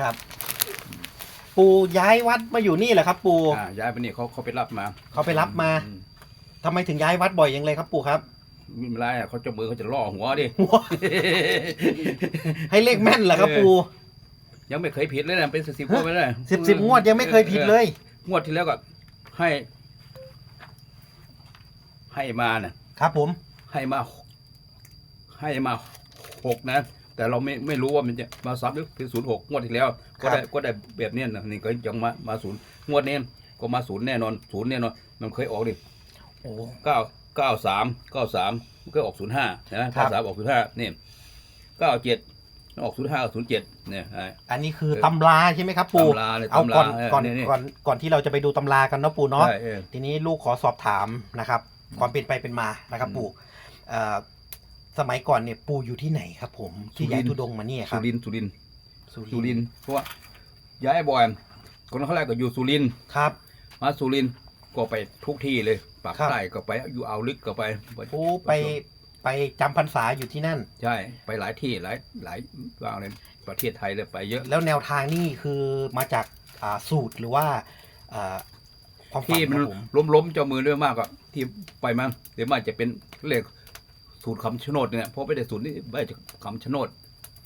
ครับ ปู่ย้ายวัดมาอยู่นี่เหรอครับ ปู่อ่าย้ายไปนี่เขาเขาไปรับมาเขาไปรับมาอืมทำไมถึงย้ายวัดบ่อยยังเลยครับ ปู่ครับไม่เป็นไรอะเขาจะมือเขาจะล่อหัวดิ ให้เลขแม่นเหรอครับ ปู่ยังไม่เคยผิดเลยนะเป็นสิบสิบงวดไปเลยสิบสิบงวดยังไม่เคยผิดเลย งวดที่แล้วก็ให้ ให้มาน่ะ ครับ ผม ให้มา ให้มาหกนะ แต่เราไม่ไม่รู้ว่ามันจะมาซ้ำหรือเป็นศูนย์หกงวดที่แล้ว ก็ได้ก็ได้แบบเนี้ยนะนี่ก็ยังมามาศูนย์งวดนี้ก็มาศูนย์แน่นอนศูนย์แน่นอน มันเคยออกดิโอ้เก้าเก้าสามเก้าสามก็ออกศูนย์ห้านะครัเก้าบสามออกศูนย์ห้านี่เก้าเจ็ดออกศูนย์ห้าศูนย์เจ็ดเนี่ยไอ้อันนี้คือตำราใช่ไหมครับ ปู่ตำราเลยเอาตำราก่อนเออก่อนนี่นี่ก่อนก่อนที่เราจะไปดูตำรากันเนาะปู่เนาะใช่เออทีนี้ลูกขอสอบถามนะครับ ความเป็นไปเป็นมานะครับอืมปู่เอ่อ สมัยก่อนเนี่ยปู่อยู่ที่ไหนครับ ผมที่ย้ายสุรินทร์ทุดงค์มาเนี่ยคสุรับรินทร์สุรินทร์สุสุรินทร์เพราะว่าย้ายบ่อยคนเขาแรกก็อยู่สุรินทร์ครับ มาสุรินทร์ก็ไปทุกที่เลยปากครับ ใต้ก็ไปอยู่อ่าวลึกก็ไปโอ้ไปไปจำพรรษาอยู่ที่นั่น ใช่ไปหลายที่หลายหลายว่างเลยประเทศไทยเลยไปเยอะแล้วแนวทางนี่คือมาจากอ่าสูตรหรือว่าอ่าความฝันที่คมันรับผมล้มล้มๆเจ้ามือด้วยมากกว่าที่ไปมาเดี๋ยวมากจะเป็นเลข สูตรคำชะโนดเนี่ยเพราะไม่ได้สูตรนี่ไม่ได้จากคำชะโนด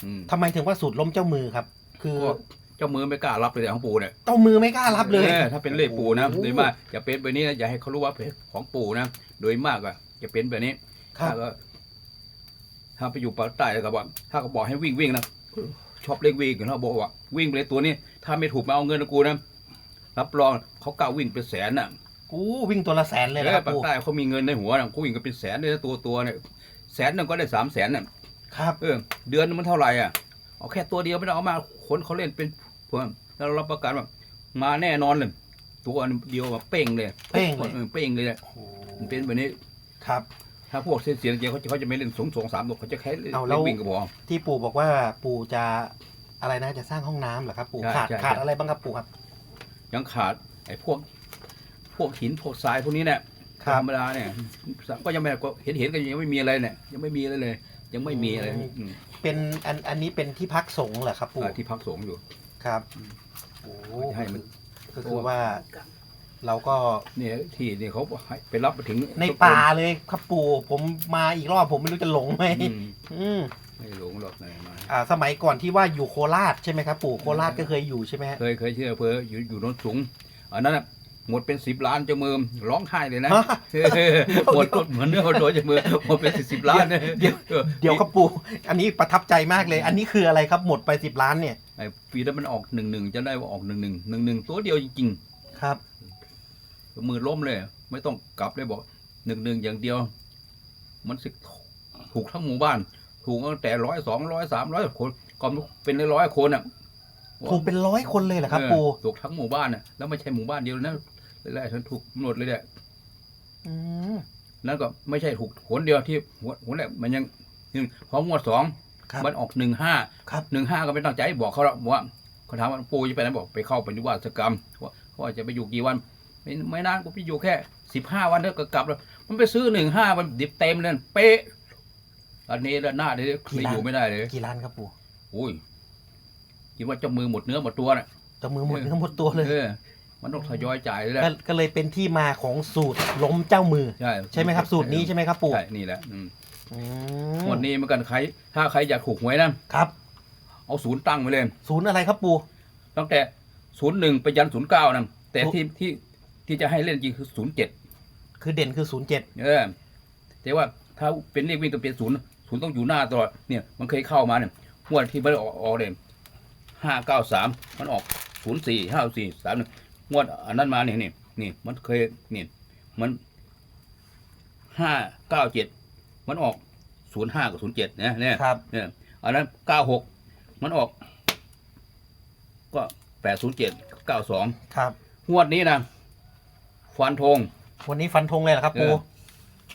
อืมทำไมถึงว่าสูตรล้มเจ้ามือครับ คือก็เจ้ามือไม่กล้ารับเลยเนี่ยของปู่เนี่ยเจ้ามือไม่กล้ารับเลยออถ้าเป็นเลขปู่นะโอ้โหโดยมากจะเป็นแบบนี้นะอย่าให้เขารู้ว่าเป็นของปู่นะโดยมากอะจะเป็นแบบนี้ครัถ้าบก็ถ้าไปอยู่ปากใต้แล้วก็บอกถ้าก็บอกให้วิ่งวิ่งนะชอบเล่นวิ่งกันเขาบอกว่าวิ่งไปเลยตัวนี้ ถ้าไม่ถูกมาเอาเงินกับกูนะรับรองเขากล้าวิ่งเป็นแสนน่ะ กูวิ่งตัวละแสนเลยเอนะคอรับปากปู่ใต้เขามีเงินในหัวนะเขาวิ่งกันเป็นแสนเลยนะตัวตัวเนี่ยแสนหนึ่งก็ได้สามแสนน่ะครับ เออเดือนนึงมันเท่าไหร่อะเอาแค่ตัวเดียวไม่ต้องเอามาคนเขาเล่นเป็นเพื่อนแล้วเรารับประกันว่ามาแน่นอนเลยตัวเดียวแบบเป้งเลยเป้งเลย ออเป้งเลยแหละโอ้โหมันเป็นแบบนี้ ครับ ถ้าพวกเสียเสียงเจียเขาจะเขาจะไม่เล่นสองสองสามตัวเขาจะแค่เล่นเอาแล้ว วิ่งกระบอก ที่ปู่บอกว่าปู่จะอะไรนะจะสร้างห้องน้ำเหรอครับ ปู่ใช่ขาดใช่ ขาดใช่อะไรบ้างครับปู่ครับยังขาดไอ้พวก พวกหินพวกทรายพวกนี้เนี่ยครับ ธรรมดาเนี่ยก็ยังไม่ก็เห็นเห็นกันยังไม่มีอะไรเนี่ยยังไม่มีอะไรเลย ยังไม่มีอะไรอืมเป็นอันอันนี้เป็นที่พักสงฆ์เหรอครับปู่อ่าที่พักสงฆ์อยู่ ครับโอ้ให้มัน ก็คือว่า เราก็เนี่ยที่นี่เขาให้ไปรับมาถึงในป่าเลยครับปู่ผมมาอีกรอบผมไม่รู้จะหลงไหมอืมอืมไม่หลงหรอกไหนมา อ่า สมัยก่อนที่ว่าอยู่โคราชใช่ไหมครับ ปู่โคราชก็เคยอยู่ใช่ไหมฮะเคยเคยเชื่อเพออยู่อยู่โน้นสูงอันนั้นน่ะ หมดเป็นสิบล้านเจ้ามือร้องไห้เลยนะฮะหมดเหมือนเนื้อโดนเจ้ามือหมดเป็นสิบสิบล้านเนี่ยเดี๋ยวออเดี๋ยวครับปู่อันนี้ประทับใจมากเลย อันนี้คืออะไรครับหมดไปสิบล้านเนี่ยไอ้ปีนั้นมันออกหนึ่งหนึ่งจะได้ว่าออกหนึ่งหนึ่งหนึ่งหนึ่งตัวเดียวจริงครับๆมือล้มเลย ไม่ต้องกลับเลยบอกหนึ่งหนึ่งอย่างเดียว มันสิถูกทั้งหมู่บ้าน ถูกตั้งแต่ร้อยสองร้อยสามร้อยคนก็เป็นร้อยๆคนอะถูกเป็นร้อยคนเลยเหรอครับเออปู่ถูกทั้งหมู่บ้านน่ะแล้วไม่ใช่หมู่บ้านเดียวนะ แรกๆฉันถูกหมดเลยแหละอืมนั่นก็ไม่ใช่ถูกหนเดียวที่หัวหัวแรกมันยังยังพองวดสองครับ มันออกหนึ่งห้าครับ หนึ่งห้าก็ไม่ตั้งใจบอกเขาหรอกว่าเขาถามว่าปู่จะไปไหนบอกไปเข้าปฏิวัติกรรมว่าว่าจะไปอยู่กี่วัน ไม่ไม่นานกูไปอยู่แค่สิบห้าวันเท่าก็กลับแล้ว มันไปซื้อหนึ่งห้ามันดิบเต็มเลยเป๊ะอันนี้ละหน้าเลยไม่อยู่ไม่ได้เลยกี่ล้านครับปู่อุ้ยคิดว่าเจ้ามือหมดเนื้อหมดตัวน่ะจะมือหมดเนื้อหมดตัวเลย เออ มันต้องทยอยจ่ายเลยแหละก็ก็เลยเป็นที่มาของสูตรล้มเจ้ามือ ใช่ใช่ไหมครับสูตรนี้ใช่ไหมครับปู่ใช่นี่แหละอืมอืมงวันนี้เหมือนกันใคร ถ้าใครอยากถูกหวยนะครับ เอาศูนย์ตั้งไว้เลย ศูนย์อะไรครับปู่ ตั้งแต่ศูนย์หนึ่งไปยันศูนย์เก้านะแต่โอ้ที่ที่ที่จะให้เล่นจริงคือศูนย์เจ็ดคือเด่นคือศูนย์เจ็ดเออแต่ว่าถ้าเป็นเลขวิ่งก็เป็นศูนย์ศูนย์ต้องอยู่หน้าตลอดเนี่ยมันเคยเข้ามาเนี่ยงวดที่มันออกออกเลยห้าเก้าสามมันออกศูนย์สี่ห้าสี่สามหนึ่ง งวดอันนั้นมาเนี่ยนี่นี่มันเคยนี่มันห้าเก้าเจ็ดมันออกศูนย์ห้ากับศูนย์เจ็ดเนี่ยเนี่ยครับ เนี่ยอันนั้นเก้าหกมันออก ก็แปดศูนย์เจ็ดเก้าสองครับงวดนี้นะฟันธงวันนี้ฟันธงเลยเหรอครับปู่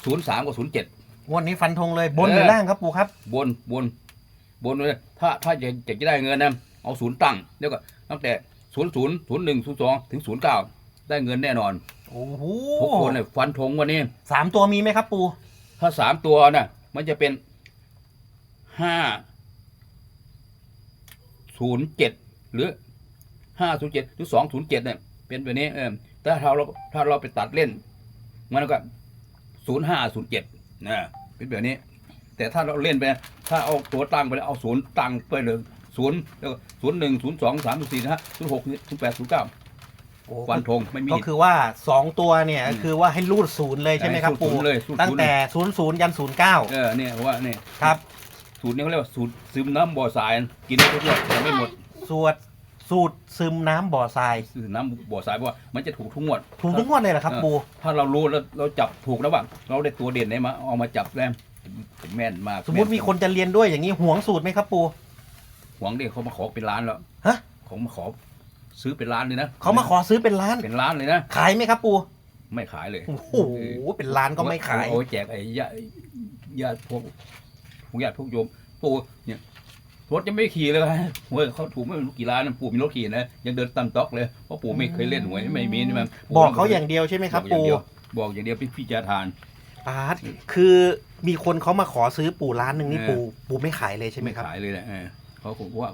ศูนย์สามกับศูนย์เจ็ดงวันนี้ฟันธงเลยบนเออหรือล่างครับปู่ครับ บนบน บนเลยถ้าถ้าจะจะจะได้เงินนะเอาศูนย์ตั้งแล้วก็ตั้งแต่ ศูนย์ศูนย์ศูนย์หนึ่งศูนย์สองถึงศูนย์เก้าได้เงินแน่นอนโอ้โหทุกคนเลยฟันธงวันนี้ สามตัวมีไหมครับปู่ถ้าสามตัวน่ะ มันจะเป็นห้าศูนย์เจ็ดหรือห้าศูนย์เจ็ดหรือสองศูนย์เจ็ดเนี่ย เป็นแบบนี้เออแต่ถ้าเราถ้าเราไปตัดเล่น มันก็ศูนย์ห้าศูนย์เจ็ดนะเป็นแบบนี้ แต่ถ้าเราเล่นไป ถ้าเอาตัวตั้งไปแล้วเอาศูนย์ตั้งไปเลย ศูนย์แล้วก็ศูนย์หนึ่งศูนย์สองสามศูนย์สี่นะฮะศูนย์หกศูนย์แปดศูนย์เก้าโอ้ฟันธงไม่มี ก็คือว่าสองตัวเนี่ยอืมก็คือว่าให้รูดศูนย์เลยใช่ไหมครับสูปู่ตรเลยสูตรตั้งศูนย์แต่ศูนย์ศูนย์ยันศูนย์เก้าเออเนี่ยเพราะว่าเนี่ยครับสูตรนี้เขาเรียกว่าสูตรซึมน้ำบ่อทรายกินได้ทุกอย่างแต่ไม่หมดสูตรสูตรซึมน้ำบ่อทรายซึมน้ำบ่อทรายเพราะว่ามันจะถูกทุกงวดถูกทุกงวดเลยเหรอครับเออปู่ถ้าเรารู้แล้วเราจับถูกแล้วว่าเราได้ตัวเด่นไหนมาเอามาจับแล้วแม่นมากสมมติมีคนจะเรียนด้วยอย่างนี้หวงสูตรไหมครับปู่ห วังเด็กเขามาขอเป็นล้านแล้วฮะ เขามาขอซื้อเป็นล้านเลยนะเขามาขอซื้อเป็นล้าน เป็นล้านเลยนะ ขายไหมครับ ปู่ไม่ขายเลยโอ้โห เป็นล้านก็ไม่ขาย เอาไว้แจกไอ้ญาติญาติพวกพวกญาติพวกโยม ปู่เนี่ยรถยังไม่ขี่เลยเว้ยเขาถูกไม่รู้กี่ล้านนะปู่มีรถขี่นะยังเดินตามต๊อกเลยเพราะปู่ไม่เคยเล่นหวยไม่มีนี่มันบอกเขาอย่างเดียวใช่ไหมครับอกอย่างปู่เดียวบอกอย่างเดียวพี่พี่จะทานปาดคือมีคนเขามาขอซื้อปู่ล้านหนึ่งนี่เออปู่ปู่ไม่ขายเลยใช่ไหมครับขายเลยแหละ เออเขาบอกว่า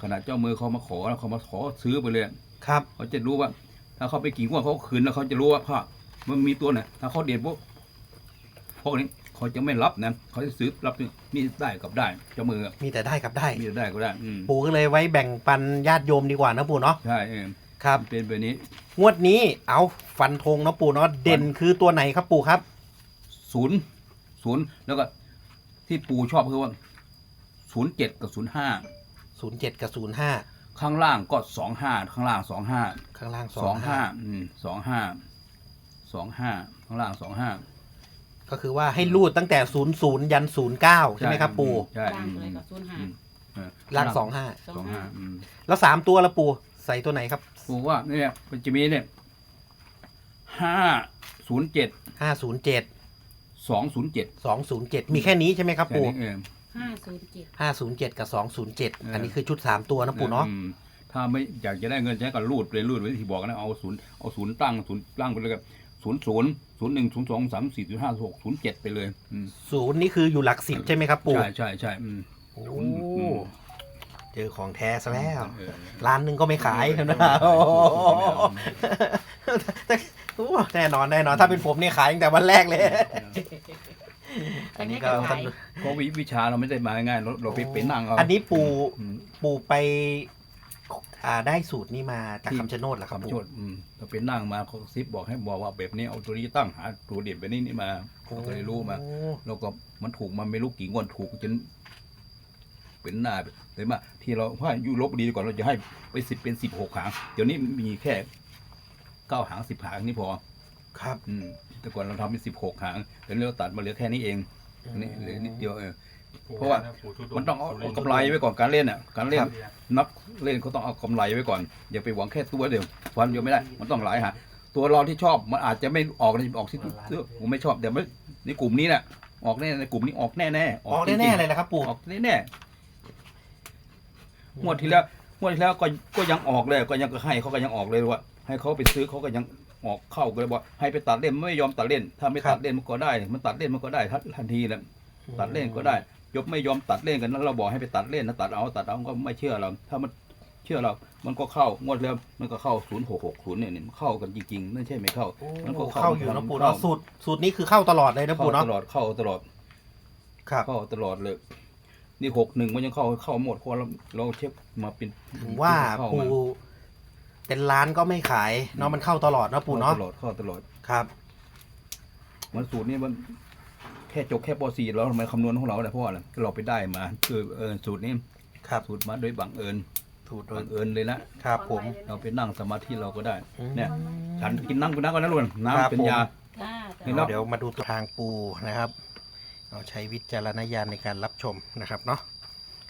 ขนาดเจ้ามือเขามาขอแล้วเขามาขอซื้อไปเลยครับ เขาจะรู้ว่า ถ้าเขาไปกี่งวดเขาคืนแล้วเขาจะรู้ว่าพ่อมันมีตัวไหนถ้าเขาเด็ดพวกพวกนี้เขาจะไม่รับนะเขาจะซื้อรับนี่ได้กับได้เจ้ามือมีแต่ได้กับได้มีได้ก็ได้อืมปู่ก็เลยไว้แบ่งปันญาติโยมดีกว่านะปู่เนาะใช่เออครับเป็นแบบนี้ งวดนี้เอาฟันธงเนาะปู่เนาะเด่นคือตัวไหนครับปู่ครับศูนย์ศูนย์แล้วก็ที่ปู่ชอบคือว่า ศูนย์เจ็ดกับศูนย์ห้า07กับ05ข้างล่างก็สองห้าข้างล่างสองห้าข้างล่างสองห้า25อืมสองห้าสองห้าข้างล่างสองห้าก็คือว่าให้รูดตั้งแต่00ยัน09ใช่ไหมครับ ปู่ใช่ล่างเลยก็ศูนย์ห้า อืมเออล่าง25สองสองห้าห้าอืม แล้ว3ตัวละปู่ใส่ตัวไหนครับปู่ว่าเนี่ยมันจะมีเนี่ยห้าศูนย์เจ็ด507สองศูนย์เจ็ด207มีแค่นี้ใช่ไหมครับแค่ปู่นี้เอง ห้าศูนย์เจ็ด507กับ207อันนี้คือชุด3ตัวนะปู่เนาะอืมถ้าไม่อยากจะได้เงินใช้ก็รูดเลยรูดไว้ที่บอกนะเอาศูนย์เอาศูนย์ตั้งศูนย์ตั้งไปเลยกับศูนย์ศูนย์ศูนย์หนึ่งศูนย์สองสามสี่ศูนย์ห้าหกศูนย์เจ็ดไปเลยอืมศูนย์นี่คืออยู่หลักสิบใช่ไหมครับปู่ใช่ใช่ใช่อืม โอ้อืม เจอของแท้ซะแล้วเออ ร้านหนึ่งก็ไม่ขายเออนะไม่โอ้ไม่โหแต่โอ้แน่นอนแน่นอนถ้าเป็นผมนี่ขายตั้งแต่วันแรกเลย อันนี้ก็ขาย เพราะวิวิชาเราไม่ได้มาง่ายๆเราเราไปไปนั่งเอาอันนี้ปู่อืมปู่ไปอ่าได้สูตรนี้มาจากที่คำชะโนดเหรอครับคำปู่ชดอืมเราไปนั่งมาเขาซิบบอกให้บอกว่าแบบนี้เอาตัวนี้ตั้งหาตัวเด่นแบบนี้นี่มาเขาก็เลยรู้มา โอ้แล้วก็มันถูกมันไม่รู้กี่งวดถูกจนเป็นหน้าเลยมาที่เราว่าอยู่ลบดีก่อนเราจะให้ไปสิบเป็นสิบหกหางเดี๋ยวนี้มีแค่เก้าหางสิบหางนี่พอ ครับ อืมแต่ก่อนเราทำเป็นสิบหกหางเดี๋ยวนี้เราตัดมาเหลือแค่นี้เองอั นนี้เหลือนิดเดียวเออ เพราะว่า มันต้องเอาเอากำไรไว้ก่อนการเล่นอะการเล่น นักเล่นเขาต้องเอากำไรไว้ก่อน อย่าไปหวังแค่ตัวเดียววันเดียวไม่ได้ มันต้องหลายหาตัวเราที่ชอบมันอาจจะไม่ออกในออกที่ตัวผมไม่ชอบแต่ไม่ในกลุ่มนี้น่ะออกแน่ในกลุ่มนี้ออกแน่แน่ๆออกแน่ๆเลยนะครับปู่ออกแน่แน่ๆงวดที่แล้วงวดที่แล้วก็ก็ยังออกเลย ก็ยังก็ให้เขาก็ยังออกเลยว่า ให้เขาไปซื้อเขาก็ยัง ออกเข้าก็เลยบอกให้ไปตัดเล่นไม่ยอมตัดเล่น ถ้าไม่ตัดเล่นมันก็ได้ มันตัดเล่นมันก็ได้ทันทีแหละตัดเล่นก็ได้ยกไม่ยอมตัดเล่นกันนั้นเราบอกให้ไปตัดเล่นนะตัดเอาตัดเอาก็ไม่เชื่อเรา ถ้ามันเชื่อเรา มันก็เข้างวดแล้วมันก็เข้าศูนย์หกหกศูนย์เนี่ยมันเข้ากันจริงๆไม่ใช่ไม่เข้า มันก็เข้าเข้าอยู่นะปู่เข้าเนาะสูตรสูตรนี้คือเข้าตลอดเลยนะเข้าปู่เนาะตลอดเข้าตลอดครับเข้าตลอดเลยนี่หกหนึ่งมันยังเข้าเข้าหมดเพราะเราเราเช็คมาเป็นถึงว่าเข้ปู่มา เป็นร้านก็ไม่ขายเนาะมันเข้าตลอดนะปู่เนาะเข้าตลอดเข้าตลอดครับมันสูตรนี้มันแค่จบแค่ป .4 แล้วทำไมคำนวณของเราเนี่ยเพราะอะไรเราไปได้มาคือเออสูตรนี้ครับสูตรมาโดยบังเอิญสูตรโดบัยงเอิญเลยนะครับผม เราไปนั่งสมาธิเราก็ได้อืมเนี่ย ฉันกินน้ำกินน้ำก่อนนะลุงครับน้ำเป็นยาจ้าเห็นจ้าแล้วเดี๋ยวมาดูทางปูนะครับ เราใช้วิจารณญาณในการรับชมนะครับเนาะ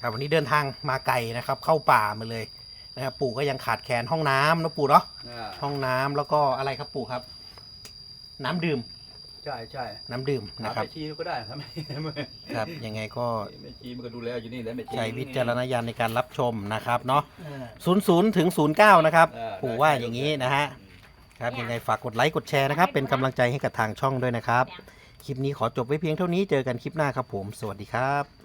ครับวันนี้เดินทางมาไกลนะครับ เข้าป่ามาเลย นะครับปู่ก็ยังขาดแคลนห้องน้ำนะปู่เนาะห้องน้ำแล้วก็อะไรครับปู่ครับ น้ำดื่มใช่ใช่น้ำดื่มนะครับแม่ชีก็ได้ครับครับยังไงก็แม่ชีมันก็ดูแลอยู่นี่แหล้วแม่ชี ใช้วิจารณญาณในการรับชมนะครับเนาะศูนย์ศูนย์ถึงศูนย์เก้านะครับเออปู่ว่าอย่างนี้นะฮะ ครับยังไงฝากกดไลค์กดแชร์นะครับ เป็นกำลังใจให้กับทางช่องด้วยนะครับ คลิปนี้ขอจบไว้เพียงเท่านี้เจอกันคลิปหน้าครับผม สวัสดีครับ